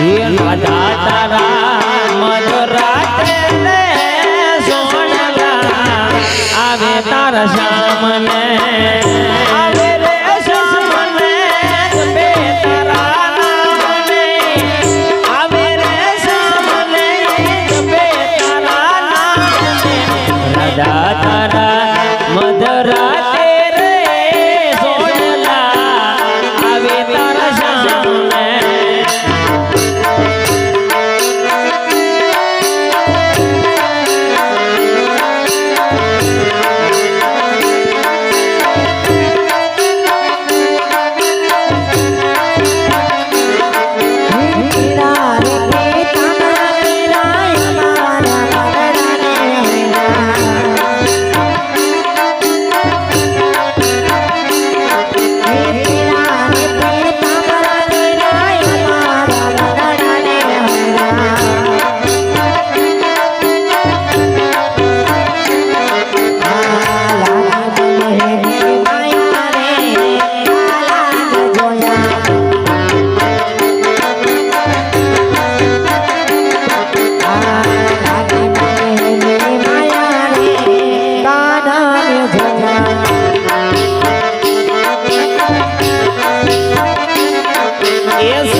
હે રાજા તારા Esse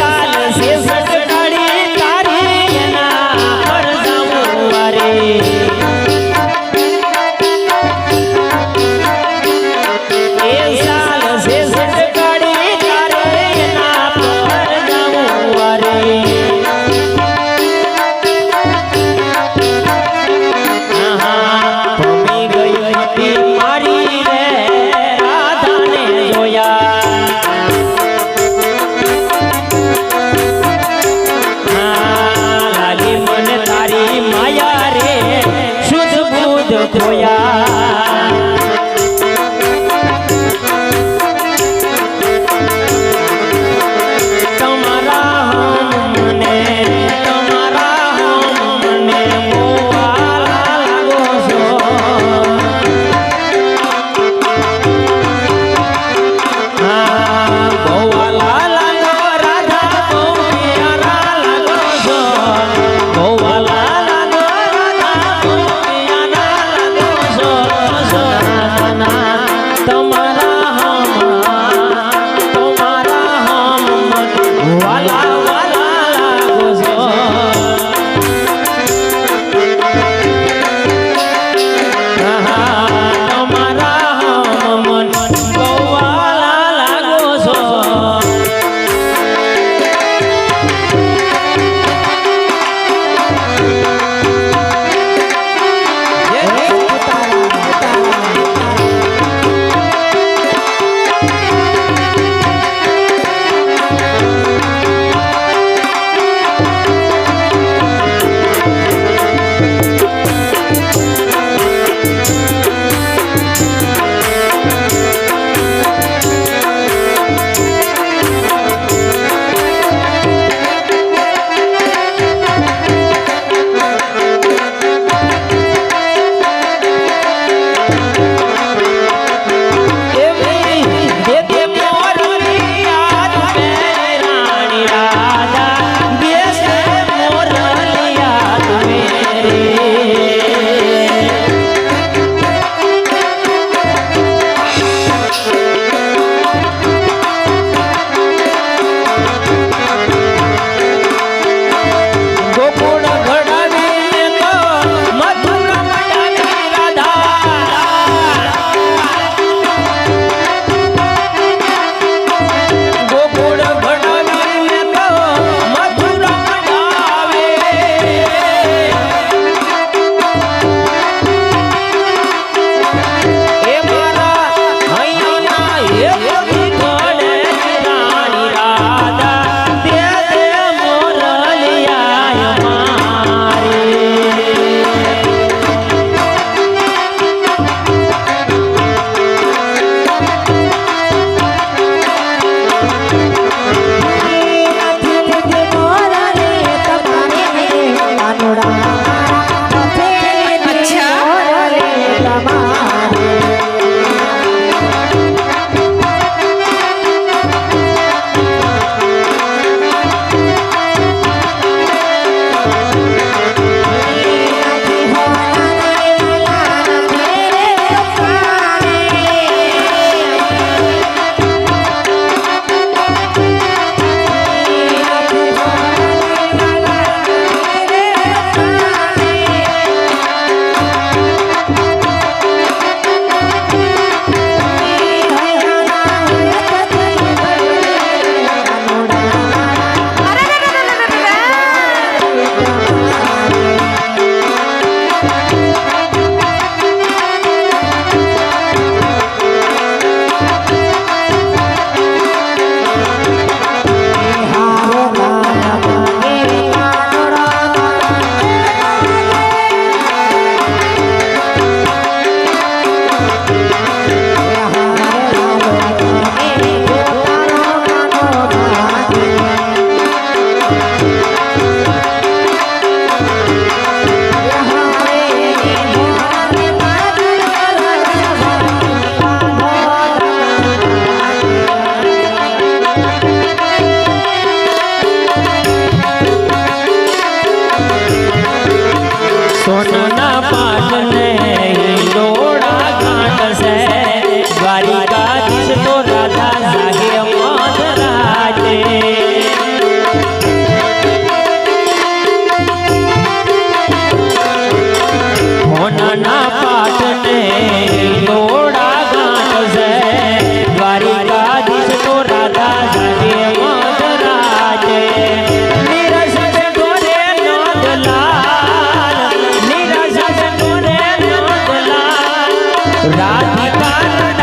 રાધિકા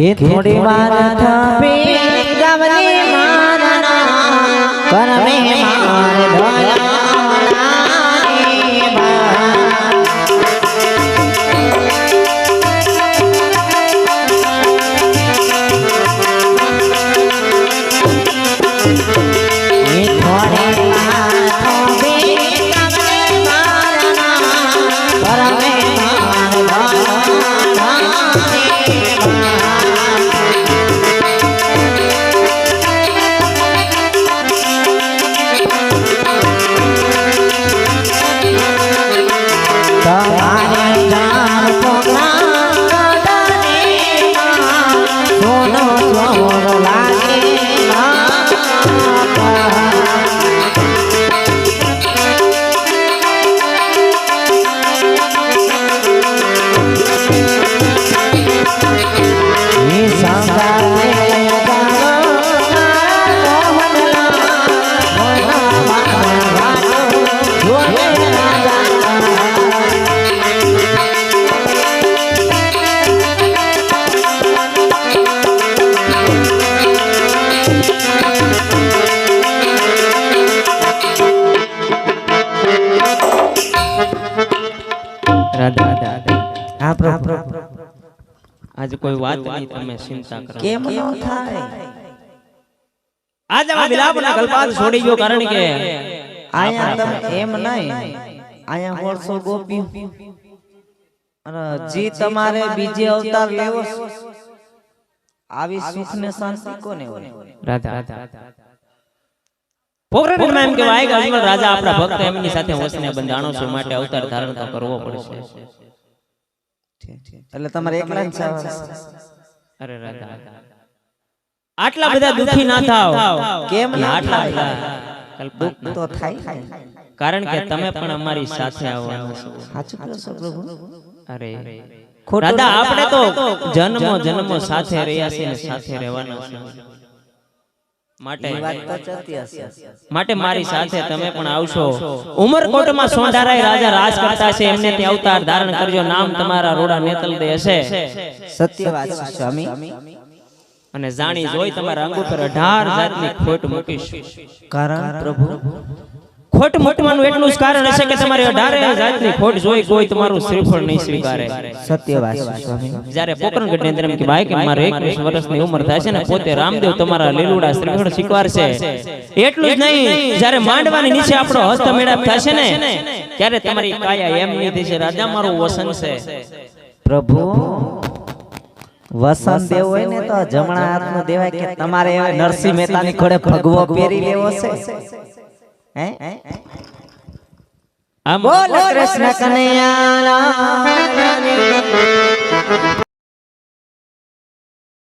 કે થોડી વાર થપી ગામની મારના કરમે માર. થોડી વાર રાધા રાધા હા પ્રભુ. આજે કોઈ વાત નહીં તમે ચિંતા કરો. કેમ ન થાય? આજે આ વિલાપના કલ્પાત છોડી ગયો કારણ કે આયા તમે એમ નહીં. આયા વર્ષો ગોપી. અને જી તમારે બીજે અવતાર લેવો છે, આવી સુખ ને શાંતિ કોને હોય? રાધા. રાધા એમ કહેવાય કે અજમલ રાજા આપણા ભક્ત એમની સાથે વસને બંધાણો છે માટે અવતાર ધારણ તો કરવો પડશે. એટલે તમારે એકલા જ અરે રાધા. આટલા બધા દુખી ના થાવ કેમ ના આટલા? દુઃખ તો થાય. કારણ કે તમે પણ અમારી સાથે આવવાના છો. સાચું કહો છો પ્રભુ? અરે. નથી. આપણે તો જન્મો જન્મો સાથે રહ્યા છે સાથે રહેવાના છે. માટે મારી સાથે તમે પણ આવશો. ઉમરકોટમાં સોંઢારાય રાજા રાજ કરતા છે. એમને ત્યાં અવતાર ધારણ કરજો. નામ તમારા રોડા નેતલ દે હશે સત્ય વાત છે. સ્વામી. અને જાણી જોઈ તમારા અંગ ઉપર અઢાર જાતની ખોટ મૂકીશ. કારણ પ્રભુ ખોટ મૂકવાનું એટલું જ કારણ હશે કે તમારે અઢારે જાતની ખોટ જોઈ કોઈ તમારું શ્રીફળ નહીં સ્વીકારે. સત્ય વાત છે સ્વામી. જ્યારે પોકરણગઢની અંદર એમ કે ભાઈ કે મારે 21 વર્ષની ઉંમર થાય છે ને પોતે રામદેવ તમારા લીલુડા શ્રીફળ સ્વીકારશે. એટલું જ નહીં. જ્યારે માંડવાની નીચે આપણો હસ્ત મેળાપ થશે ને ત્યારે તમારી કાયા એમ નહીં થશે રાજા મારું વસન છે. પ્રભુ વસન દેવ હોય ને તો જમણા હાથનું દેવાય કે તમારે નરસિંહ નરસિંહ મહેતાની ખોડે ભગવો પહેરી લેવો છે. બોલ કૃષ્ણ કનૈયા